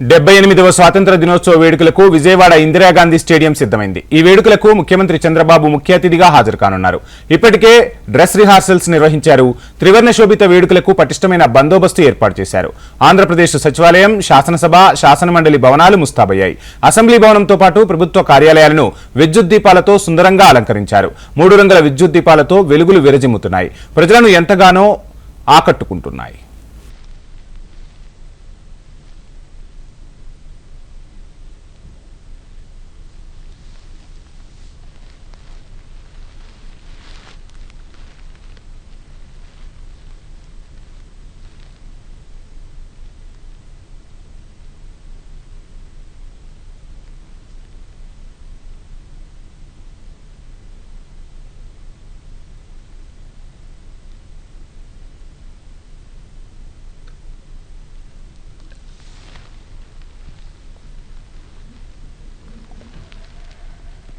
డెబ్బై ఎనిమిదవ స్వాతంత్ర దినోత్సవ వేడుకలకు విజయవాడ ఇందిరాగాంధీ స్టేడియం సిద్ధమైంది. ఈ వేడుకలకు ముఖ్యమంత్రి చంద్రబాబు ముఖ్య అతిథిగా హాజరు కానున్నారు. ఇప్పటికే డ్రెస్ రిహార్సల్స్ నిర్వహించారు. త్రివర్ణ శోభిత వేడుకలకు పటిష్టమైన బందోబస్తు ఏర్పాటు చేశారు. ఆంధ్రప్రదేశ్ సచివాలయం శాసనసభ శాసనమండలి భవనాలు ముస్తాబయ్యాయి. అసెంబ్లీ భవనంతో పాటు ప్రభుత్వ కార్యాలయాలను విద్యుత్ దీపాలతో సుందరంగా అలంకరించారు. మూడు రంగుల విద్యుత్ దీపాలతో వెలుగులు విరజిమ్ముతున్నాయి. ప్రజలను ఎంతగానో ఆకట్టుకుంటున్నాయి.